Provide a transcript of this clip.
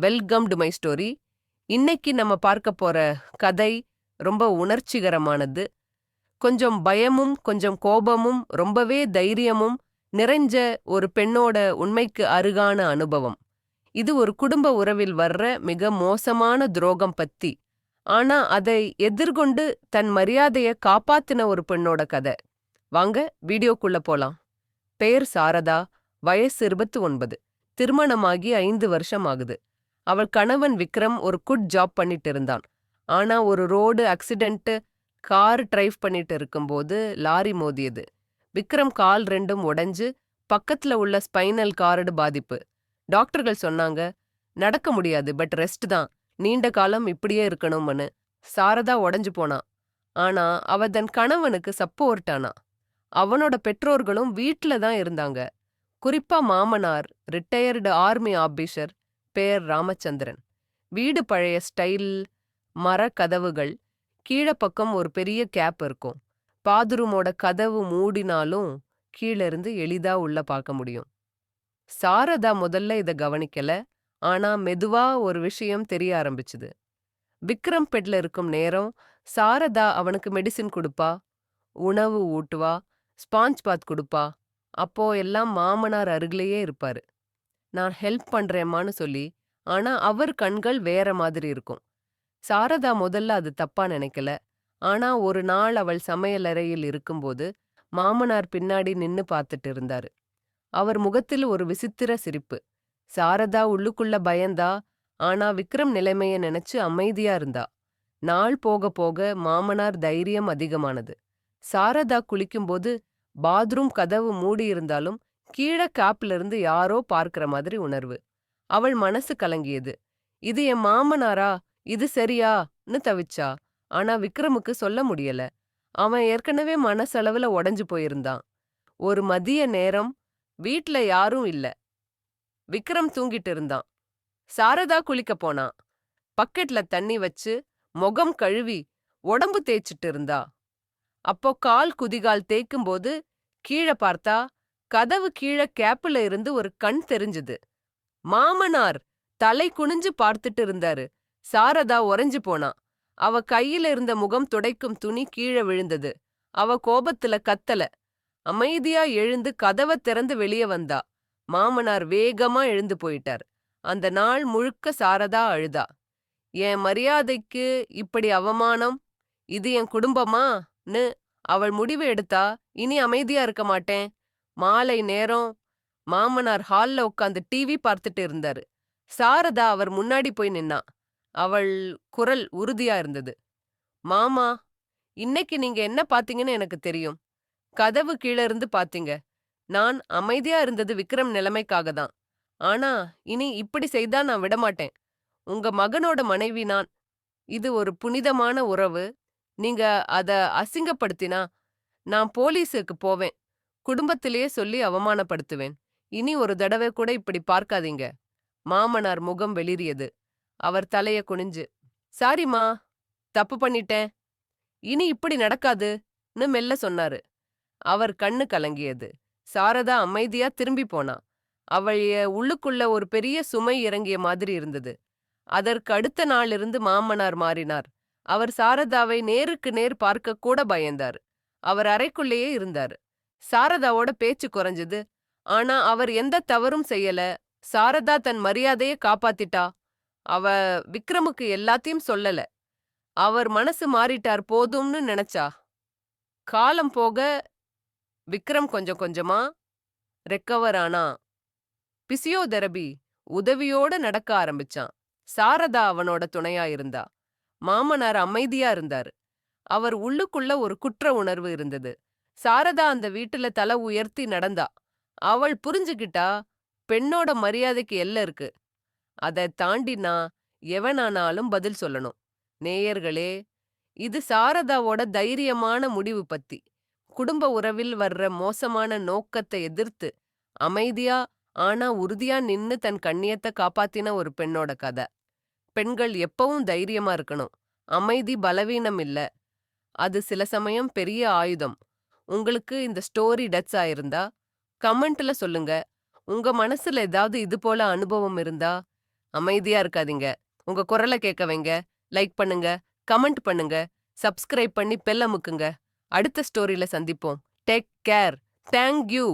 Welcome to my story. இன்னைக்கு நம்ம பார்க்க போற கதை ரொம்ப உணர்ச்சிகரமானது. கொஞ்சம் பயமும் கொஞ்சம் கோபமும் ரொம்பவே தைரியமும் நிறைஞ்ச ஒரு பெண்ணோட உண்மைக்கு அருகான அனுபவம். இது ஒரு குடும்ப உறவில் வர்ற மிக மோசமான துரோகம் பத்தி. ஆனா அதை எதிர்கொண்டு தன் மரியாதைய காப்பாத்தின ஒரு பெண்ணோட கதை. வாங்க வீடியோக்குள்ள போலாம். பெயர் சாரதா வயசு இருபத்தி ஒன்பது. திருமணமாகி ஐந்து வருஷம் ஆகுது. அவள் கணவன் விக்ரம் ஒரு குட் ஜாப் பண்ணிட்டு இருந்தான் ஆனா ஒரு ரோடு ஆக்சிடென்ட் கார் டிரைவ் பண்ணிட்டு இருக்கும்போது லாரி மோதியது. விக்ரம் கால் ரெண்டும் உடைஞ்சு பக்கத்துல உள்ள ஸ்பைனல் கார்டு பாதிப்பு. டாக்டர்கள் சொன்னாங்க நடக்க முடியாது பட் ரெஸ்ட் தான். நீண்ட காலம் இப்படியே இருக்கணும்னு. சாரதா உடஞ்சு போனா. ஆனா அவ தன் கணவனுக்கு சப்போர்ட் ஆனா. அவனோட பெற்றோர்களும் வீட்ல தான் இருந்தாங்க. குறிப்பா மாமனார் ரிட்டையர்டு ஆர்மி ஆபீஷர் பேர் ராமச்சந்திரன். வீடு பழைய ஸ்டைல் மர கதவுகள் பக்கம் ஒரு பெரிய கேப் இருக்கும். பாத்ரூமோட கதவு மூடினாலும் கீழ இருந்து எளிதா உள்ள பார்க்க முடியும். சாரதா முதல்ல இத கவனிக்கல ஆனா மெதுவா ஒரு விஷயம் தெரிய ஆரம்பிச்சுது. விக்ரம் பெட்ல இருக்கும் நேரம் சாரதா அவனுக்கு மெடிசின் கொடுப்பா உணவு ஊட்டுவா ஸ்பாஞ்ச் பாத் கொடுப்பா அப்போ எல்லாம் மாமனார் அருகிலேயே இருப்பாரு. நான் ஹெல்ப் பண்றேம்மான்னு சொல்லி ஆனா அவர் கண்கள் வேற மாதிரி இருக்கும். சாரதா முதல்ல அது தப்பா நினைக்கல. ஆனா ஒரு நாள் அவள் சமையலறையில் இருக்கும்போது மாமனார் பின்னாடி நின்னு பார்த்துட்டு இருந்தாரு. அவர் முகத்தில் ஒரு விசித்திர சிரிப்பு. சாரதா உள்ளுக்குள்ள பயந்தா ஆனா விக்ரம் நிலைமைய நினைச்சு அமைதியா இருந்தா. நாள் போக போக மாமனார் தைரியம் அதிகமானது. சாரதா குளிக்கும்போது பாத்ரூம் கதவு மூடியிருந்தாலும் கீழ காப்ல இருந்து யாரோ பார்க்கிற மாதிரி உணர்வு. அவள் மனசு கலங்கியது. இது என் மாமனாரா? இது சரியான்னு தவிச்சா? ஆனா விக்ரமுக்கு சொல்ல முடியல. அவன் ஏற்கனவே மனசளவுல உடைஞ்சு போயிருந்தான். ஒரு மதிய நேரம் வீட்ல யாரும் இல்ல. விக்ரம் தூங்கிட்டு இருந்தான். சாரதா குளிக்க போனான் பக்கெட்ல தண்ணி வச்சு முகம் கழுவி உடம்பு தேய்ச்சிட்டு இருந்தா. அப்போ கால் குதிகால் தேய்க்கும்போது கீழே பார்த்தா கதவு கீழே கேப்புல இருந்து ஒரு கண் தெரிஞ்சது. மாமனார் தலை குனிஞ்சு பார்த்துட்டு இருந்தாரு. சாரதா உறைஞ்சு போனா. அவ கையில இருந்த முகம் துடைக்கும் துணி கீழே விழுந்தது. அவ கோபத்துல கத்தல. அமைதியா எழுந்து கதவை திறந்து வெளியே வந்தா. மாமனார் வேகமா எழுந்து போயிட்டார். அந்த நாள் முழுக்க சாரதா அழுதா. என் மரியாதைக்கு இப்படி அவமானம்? இது என் குடும்பமான்னு அவள் முடிவு எடுத்தா இனி அமைதியா இருக்க மாட்டேன். மாலை நேரம் மாமனார் ஹால்ல உட்காந்து டிவி பார்த்துட்டு இருந்தாரு. சாரதா அவர் முன்னாடி போய் நின்னா அவள் குரல் உறுதியா இருந்தது. மாமா இன்னைக்கு நீங்க என்ன பாத்தீங்கன்னு எனக்கு தெரியும். கதவு கீழே இருந்து பாத்தீங்க நான் அமைதியா இருந்தது விக்ரம் நிலைமைக்காக தான். ஆனா இனி இப்படி செய்தா நான் விடமாட்டேன் உங்க மகனோட மனைவி நான். இது ஒரு புனிதமான உறவு. நீங்க அத அசிங்கப்படுத்தினா நான் போலீஸுக்கு போவேன். குடும்பத்திலேயே சொல்லி அவமானப்படுத்துவேன். இனி ஒரு தடவை கூட இப்படி பார்க்காதீங்க. மாமனார் முகம் வெளிரியது அவர் தலைய குனிஞ்சு சாரிம்மா தப்பு பண்ணிட்டேன். இனி இப்படி நடக்காதுன்னு மெல்ல சொன்னாரு. அவர் கண்ணு கலங்கியது. சாரதா அமைதியா திரும்பி போனா. அவள் உள்ளுக்குள்ள ஒரு பெரிய சுமை இறங்கிய மாதிரி இருந்தது. அதற்கு அடுத்த நாளிருந்து மாமனார் மாறினார். அவர் சாரதாவை நேருக்கு நேர் பார்க்க கூட பயந்தார். அவர் அறைக்குள்ளேயே இருந்தார். சாரதாவோட பேச்சு குறைஞ்சது. ஆனா அவர் எந்த தவறும் செய்யல. சாரதா தன் மரியாதைய காப்பாத்திட்டா. அவ விக்ரமுக்கு எல்லாத்தையும் சொல்லல. அவர் மனசு மாறிட்டார் போதும்னு நினைச்சா. காலம் போக விக்ரம் கொஞ்சம் கொஞ்சமா ரெக்கவர் ஆனா பிசியோதெரபி உதவியோட நடக்க ஆரம்பிச்சான் சாரதா அவனோட துணையா இருந்தா. மாமனார் அமைதியா இருந்தாரு. அவர் உள்ளுக்குள்ள ஒரு குற்ற உணர்வு இருந்தது. சாரதா அந்த வீட்டுல தலை உயர்த்தி நடந்தா. அவள் புரிஞ்சுகிட்டா பெண்ணோட மரியாதைக்கு எல்ல இருக்கு. அதை தாண்டினா எவனானாலும் பதில் சொல்லணும். நேயர்களே இது சாரதாவோட தைரியமான முடிவு பத்தி. குடும்ப உறவில் வர்ற மோசமான நோக்கத்தை எதிர்த்து அமைதியா ஆனா உறுதியா நின்னு தன் கண்ணியத்தை காப்பாத்தின ஒரு பெண்ணோட கதை. பெண்கள் எப்பவும் தைரியமா இருக்கணும். அமைதி பலவீனம் இல்ல. அது சில சமயம் பெரிய ஆயுதம். உங்களுக்கு இந்த ஸ்டோரி டச் ஆயிருந்தா கமெண்ட்ல சொல்லுங்க. உங்க மனசுல ஏதாவது இது போல அனுபவம் இருந்தா அமைதியா இருக்காதீங்க. உங்க குரலை கேட்க வைங்க லைக் பண்ணுங்க கமெண்ட் பண்ணுங்க சப்ஸ்கிரைப் பண்ணி பெல்ல அமுக்குங்க அடுத்த ஸ்டோரியில சந்திப்போம். Take care thank you